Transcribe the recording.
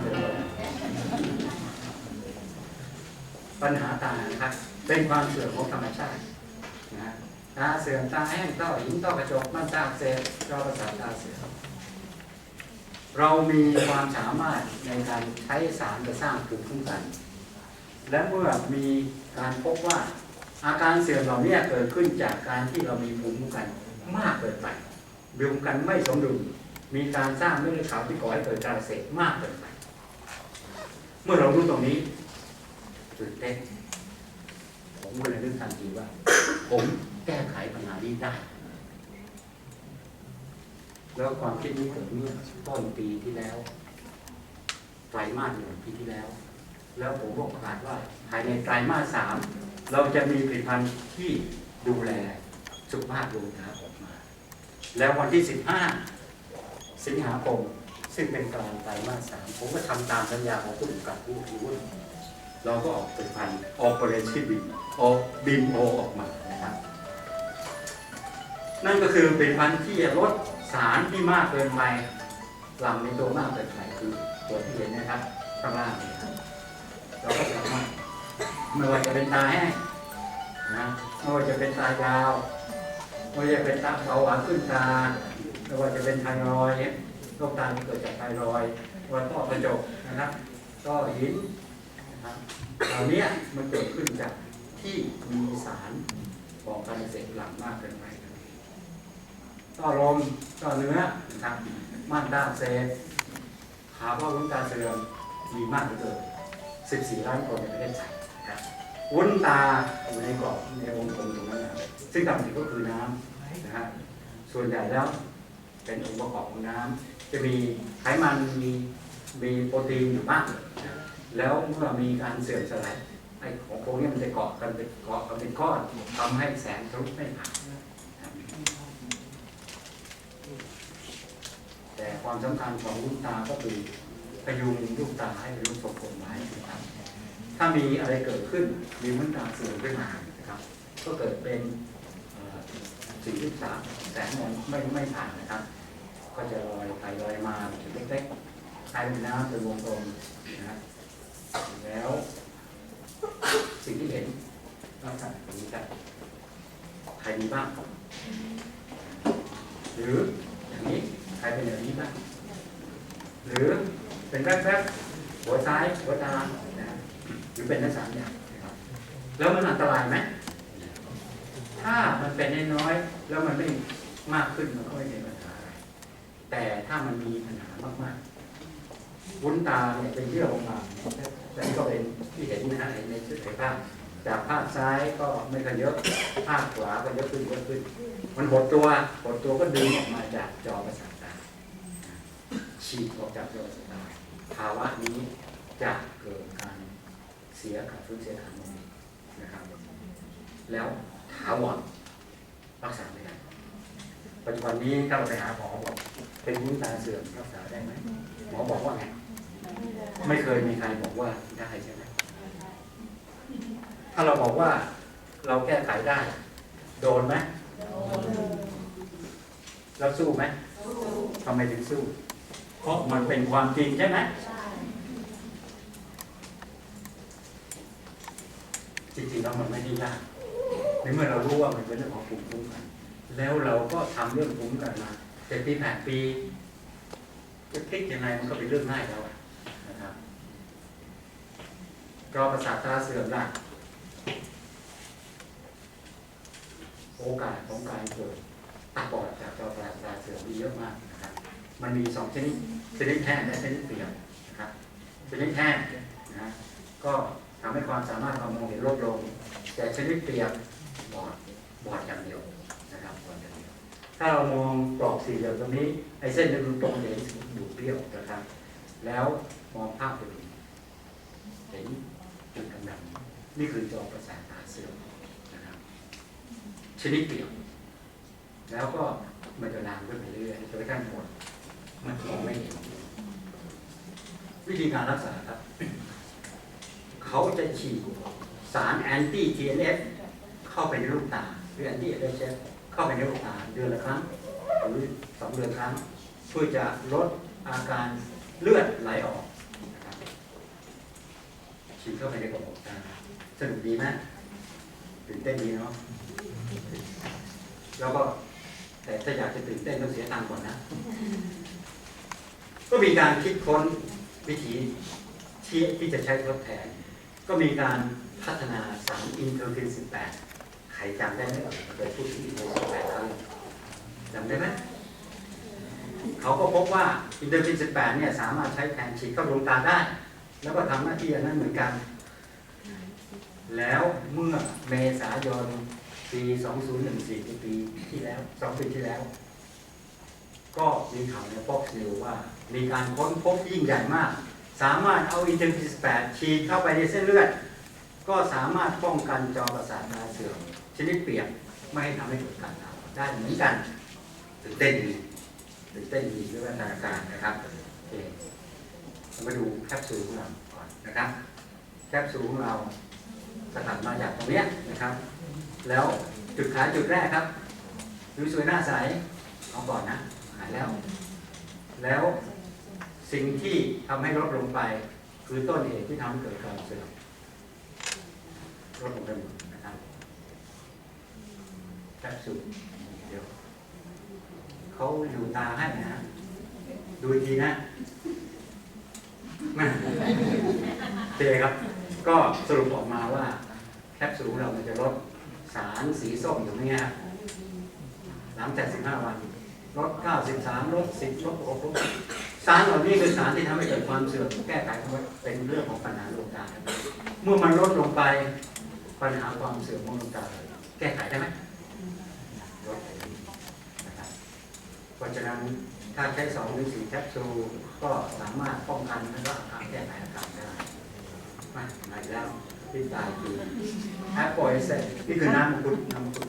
เสื่อมลงปัญหาตานะครับ เป็นความเสื่อมของธรรมชาตินะฮะตาเสื่อมตาแห้งต้อหินต้อกระจกมันตาอักเสพจอประสาทตาเสื่อมเรามีความสามารถในการใช้สารจะสร้างภูมิคุ้มกัน และเมื่อมีการพบว่า อาการเสื่อมเหล่านี้เกิดขึ้นจากการที่เรามีภูมิคุ้มกันมากเกินไปภูมิคุ้มกันไม่สมดุลมีการสร้างเม็ดเลือดขาวที่ก่อให้เกิดการอักเสพมากเกินไป มื่อเรารู้ตรงนี้ตื่นเต้นผมก็เลยนึกทันทีว่า ผมแก้ไขปัญหานี้ได้ แล้วความคิดนี้เกิดเมื่อต้นปีที่แล้วไตรมาสหนึ่งปีที่แล้ว แล้วผมบอกประกาศว่าภายในไตรมาสสามเราจะมีผลิตภัณฑ์ที่ดูแลสุขภาพดวงตาออกมา แล้ววันที่15สิงหาคม ซึ่งเป็นกลางไตรมาสสามผมก็ทำตามสัญญาของผู้กำกับผู้ถือหุ้นเราก็ออกผลิตภัณฑ์ Operation BIM ออก BIM O ออกมานะครับ นั่นก็คือผลิตภัณฑ์ที่จะลดสารที่มากเกินไปหลังในตัวมากเกินไปคือตัวที่เห็นนะครับข้างล่างนี้ครับเราก็สามารถไม่ว่าจะเป็นตาแห้งนะไม่ว่าจะเป็นตายาวไม่ว่าจะเป็นตาเบาหวานขึ้นตาไม่ว่าจะเป็นไทรอยด์ โรคตาที่เกิดจากไทรอยด์วันต้อกระจกนะครับก็หินนะครับเหล่านี้มันเกิดขึ้นจากที่มีสารของการเกษตรหลังมากเกินไปต้อลมต้อเนื้อนะครับม่านตาอักเสพภาวะวุ้นตาเสื่อมมีมากเหลือเกิน14 ล้านคนในประเทศไทยนะครับวุ้นตาอยู่ในกรอบในวงกลมตรงนั้นนะซึ่งตามจริงก็คือน้ำนะฮะส่วนใหญ่แล้วเป็นองค์ประกอบของน้ำ จะมีไขมันมีมีโปรตีนอยู่บ้างนะแล้วเมื่อมีการเสื่อมสลายไอ้ของพวกนี้มันจะเกาะกันเป็นเกาะกันเป็นก้อนทำให้แสงทะลุไม่ผ่านแต่ความสำคัญของวุ้นตาก็คือพยุงลูกตาให้ลูกสมบูรณ์ไว้นะครับถ้ามีอะไรเกิดขึ้นมีมันตาเสื่อมขึ้นมานะครับก็เกิดเป็นสี่ที่สามแสงมองไม่ไม่ผ่านนะครับ ก็จะลอยไปลอยมาเป็นเล็กๆกลายเป็นน้ำเป็นวงกลมนะครแล้ว สิ่งที่เห็นลักษณะแบบนี้ครับใครมีบ้าง หรืออย่างนี้ใครเป็นอย่างนี้บ้างหรือเป็นแวบๆหัวซ้ายหัวตานะหรือเป็นทั้งสามอย่างแล้วมันอันตรายไหมถ้ามันเป็นน้อยๆแล้วมันไม่มากขึ้นมันก็ไม่เป็นปัญหา แต่ถ้ามันมีปัญหามากๆวุ้นตาเนี่ยเป็นเยื่อของมันแต่นี่ก็เป็นที่เห็นนะฮะในชุดถ่ายภาพจากภาพซ้ายก็ไม่ค่อยเยอะ ภาพขวาก็เยอะขึ้นเยอะขึ้น มันหดตัวหดตัวก็ดึงออกมาจากจอประสาทตาฉีกออกจากระบบตาภาวะนี้จะเกิดการเสียขาดฟื้นเสียขาดมนะครับ แล้วถาวรรักษาไม่ได้ปัจจุบันนี้ถ้าเราไปหาหมอบอก เป็นวุ้นตาเสื่อมรักษาได้ไหมหมอบอกว่าไงไม่เคยมีใครบอกว่าได้ใช่ไหมถ้าเราบอกว่าเราแก้ไขได้ โดนไหมแล้วสู้ไหมทำไมถึงสู้ เพราะมันเป็นความจริงใช่ไหมจริงๆแล้วมันไม่ได้ยากในเมื่อเรารู้ว่ามันเป็นเรื่องของภูมิคุ้มกัน แล้วเราก็ทำเรื่องภูมิคุ้มกันมา เจ็ดปีแปดปีจะพลิกยังไงมันก็เป็นเรื่องง่ายแล้วนะครับรอประสาทตาเสื่อมละโอกาสของการเกิดตาบอดจากจอประสาทตาเสื่อมมีเยอะมากนะครับ มันมีสองชนิดชนิดแห้งและชนิดเปียกนะครับชนิดแห้งนะก็ทำให้ความสามารถความมองเห็นลดลง แต่ชนิดเปียกบอดบอดอย่างเดียว ถ้าเรามองกรอบสี่เหลี่ยมตรงนี้ไอ้เส้นจะดูตรงเห็นดูเปรี้ยวนะครับ แล้วมองภาพไปดูเห็นจุดดำๆนี่คือจอประสาทตาเสื่อมนะครับ ชนิดเปียกแล้วก็มันจะนานขึ้นไปเรื่อยๆจนกระทั่งหมดมันมองไม่เห็นวิธีการรักษาครับ เขาจะฉีดสารแอนตี้ TNF เข้าไปในลูกตาหรือแอนตี้ LHF เข้าไปในลูกตาเดือนละครั้งหรือสองเดือนครั้งเพื่อจะลดอาการเลือดไหลออกฉีดเข้าไปในกระบอกตาสนุกดีไหมตื่นเต้นดีเนาะแล้วก็แต่ถ้าอยากจะตื่นเต้นต้องเสียตังค์ก่อนนะ ก็มีการคิดค้นวิธีที่ที่จะใช้ทดแทน ก็มีการพัฒนาสารอินเทอร์ฟิน 18 ใครจำได้ไหมเคยพูดถึงอินเทอร์ฟิน18ครั้งจำได้ไหมเขาก็พบว่าอินเทอร์ฟิน18เนี่ยสามารถใช้แทนฉีดเข้าดวงตาได้ แล้วก็ทำหน้าที่อันนั้นเหมือนกัน แล้วเมื่อเมษายนปี 2014 ปีที่แล้ว 2 ปีที่แล้ว ก็มีข่าวใน Fox News ว่า มีการค้นพบยิ่งใหญ่มาก สามารถเอาอินเทอร์ฟิน18ฉีดเข้าไปในเส้นเลือด ก็สามารถป้องกันจอประสาทตาเสื่อมชนิดเปียกไม่ให้ทำให้เกิดการตาบอดได้เหมือนกันตื่นเต้นดีตื่นเต้นดีด้วยวัฒนาการนะครับโอเคเรามาดูแคปซูลของเราก่อนนะครับ แคปซูลของเราสกัดมาจากตรงเนี้ยนะครับ แล้วจุดขายจุดแรกครับดูสวยหน้าใสเอาก่อนนะหายแล้ว แล้วสิ่งที่ทำให้ลดลงไป คือต้นเหตุที่ทำให้เกิดการเสื่อม ลดลงไปหมดนะครับแคปซูลเดี๋ยวเขาอยู่ตาให้นะฮะดูทีนะมาโอเคครับ ก็สรุปออกมาว่าแคปซูลเรามันจะลดสารสีส้มอยู่ไหมครับหลังจาก15วันลด93ลด10ลด6ลดสารเหล่านี้คือสารที่ทำให้เกิดความเสื่อมแก้ไขเป็นเรื่องของปัญหาดวงตาเมื่อมันลดลงไป ปัญหาความเสื่อมของดวงตาแก้ไขได้ไหมลดไปนะครับเพราะฉะนั้นถ้าใช้สองหรือสี่แคปซูลก็สามารถป้องกันและก็อาการแก้ไขอาการได้มามาอีกแล้วที่ตายคือแอปปิลเอสนี่คือน้ำมังคุดน้ำมังคุด